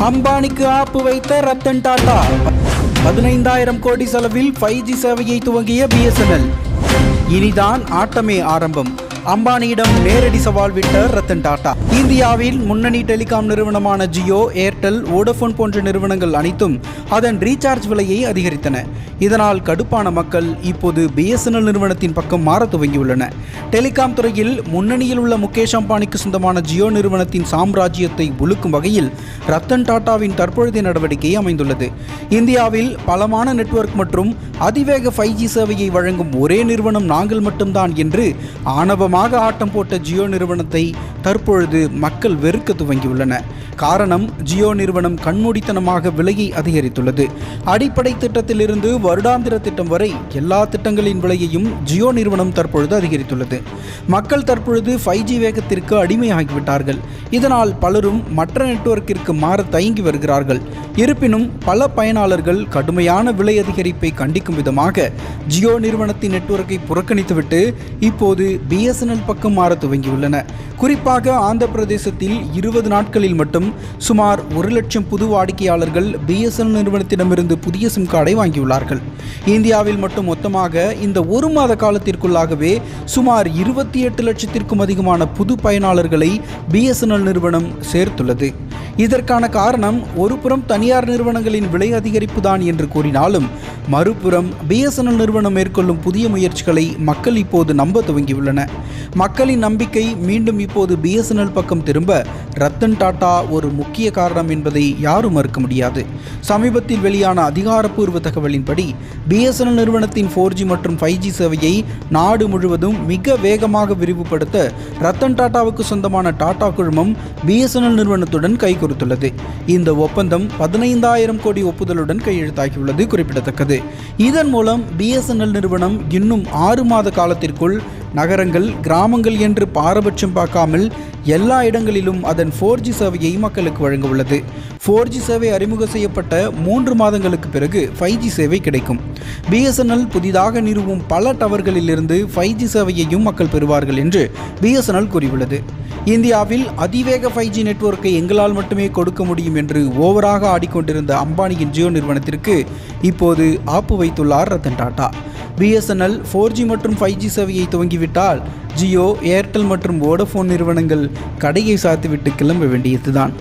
அம்பானிக்கு ஆப்பு வைத்த ரத்தன் டாடா. பதினைந்தாயிரம் கோடி செலவில் ஃபைவ் ஜி சேவையை துவங்கிய பிஎஸ்என்எல் இனிதான் ஆட்டமே ஆரம்பம். அம்பானியிடம் நேரடி சவால் விட்ட ரத்தன் டாடா. இந்தியாவில் முன்னணி டெலிகாம் நிறுவனமான ஜியோ ஏர்டெல் வோடஃபோன் போன்ற நிறுவனங்கள் அனைத்தும் அதன் ரீசார்ஜ் விலையை அதிகரித்தன. இதனால் கடுப்பான மக்கள் இப்போது பிஎஸ்என்எல் நிறுவனத்தின் பக்கம் மாற துவங்கியுள்ளன. டெலிகாம் துறையில் முன்னணியில் உள்ள முகேஷ் அம்பானிக்கு சொந்தமான ஜியோ நிறுவனத்தின் சாம்ராஜ்யத்தை உழுக்கும் வகையில் ரத்தன் டாடாவின் தற்பொழுதைய நடவடிக்கை அமைந்துள்ளது. இந்தியாவில் பலமான நெட்வொர்க் மற்றும் அதிவேக ஃபைவ் ஜி சேவையை வழங்கும் ஒரே நிறுவனம் நாங்கள் மட்டும்தான் என்று ஆணவம் ஆணவமாக ஆட்டம் போட்ட ஜியோ நிறுவனத்தை தற்பொழுது மக்கள் வெறுக்க துவங்கியுள்ளன. காரணம் ஜியோ நிறுவனம் கண்மூடித்தனமாக விலையை அதிகரித்துள்ளது. அடிப்படை திட்டத்திலிருந்து வருடாந்திர திட்டம் வரை எல்லா திட்டங்களின் விலையையும் ஜியோ நிறுவனம் தற்பொழுது அதிகரித்துள்ளது. மக்கள் தற்பொழுது ஃபைவ் ஜி வேகத்திற்கு அடிமையாகிவிட்டார்கள். இதனால் பலரும் மற்ற நெட்வொர்க்கிற்கு மாற தயங்கி வருகிறார்கள். இருப்பினும் பல பயனாளர்கள் கடுமையான விலை அதிகரிப்பை கண்டிக்கும் விதமாக ஜியோ நிறுவனத்தின் நெட்வொர்க்கை புறக்கணித்துவிட்டு இப்போது பிஎஸ்என்எல் பக்கம் மாற துவங்கியுள்ளன. குறிப்பாக ஆந்திர பிரதேசத்தில் இருபது நாட்களில் மட்டும் சுமார் ஒரு லட்சம் புது வாடிக்கையாளர்கள் பிஎஸ்என்எல் நிறுவனத்திடமிருந்து புதிய சிம் கார்டை வாங்கியுள்ளார்கள். இந்தியாவில் மட்டும் மொத்தமாக இந்த ஒரு மாத காலத்திற்குள்ளாகவே சுமார் இருபத்தி எட்டு லட்சத்திற்கும் அதிகமான புது பயனாளர்களை பிஎஸ்என்எல் நிறுவனம் சேர்த்துள்ளது. இதற்கான காரணம் ஒருபுறம் தனியார் நிறுவனங்களின் விலை அதிகரிப்பு தான் என்று கூறினாலும் மறுபுறம் பிஎஸ்என்எல் நிறுவனம் மேற்கொள்ளும் புதிய முயற்சிகளை மக்கள் இப்போது நம்ப துவங்கியுள்ளன. மக்களின் நம்பிக்கை மீண்டும் இப்போது பிஎஸ்என்எல் பக்கம் திரும்ப ரத்தன் டாடா ஒரு முக்கிய காரணம் என்பதை யாரும் மறுக்க முடியாது. சமீபத்தில் வெளியான அதிகாரப்பூர்வ தகவலின்படி பிஎஸ்என்எல் நிறுவனத்தின் ஃபோர் ஜி மற்றும் ஃபைவ் ஜி சேவையை நாடு முழுவதும் மிக வேகமாக விரிவுபடுத்த ரத்தன் டாடாவுக்கு சொந்தமான டாடா குழுமம் பிஎஸ்என்எல் நிறுவனத்துடன் கைகொடுத்துள்ளது இந்த ஒப்பந்தம் பதினைந்தாயிரம் கோடி ஒப்புதலுடன் கையெழுத்தாகியுள்ளது குறிப்பிடத்தக்கது. இதன் மூலம் பிஎஸ்என்எல் நிறுவனம் இன்னும் ஆறு மாத காலத்திற்குள் நகரங்கள் கிராமங்கள் என்று பாரபட்சம் பார்க்காமல் எல்லா இடங்களிலும் அதன் ஃபோர் ஜி சேவையை மக்களுக்கு வழங்க உள்ளது ஃபோர் ஜி சேவை அறிமுகம் செய்யப்பட்ட மூன்று மாதங்களுக்கு பிறகு ஃபைவ் ஜி சேவை கிடைக்கும். பிஎஸ்என்எல் புதிதாக நிறுவும் பல டவர்களிலிருந்து ஃபைவ் ஜி சேவையையும் மக்கள் பெறுவார்கள் என்று பிஎஸ்என்எல் கூறியுள்ளது. இந்தியாவில் அதிவேக ஃபைவ் ஜி நெட்வொர்க்கை எங்களால் மட்டுமே கொடுக்க முடியும் என்று ஓவராக ஆடிக்கொண்டிருந்த அம்பானியின் ஜியோ நிறுவனத்திற்கு இப்போது ஆப்பு வைத்துள்ளார் Ratan Tata BSNL four G மற்றும் ஃபைவ் ஜி சேவையை துவங்கிவிட்டால் ஜியோ ஏர்டெல் மற்றும் வோடஃபோன் நிறுவனங்கள் கடையை சாத்துவிட்டு கிளம்ப வேண்டியதுதான்.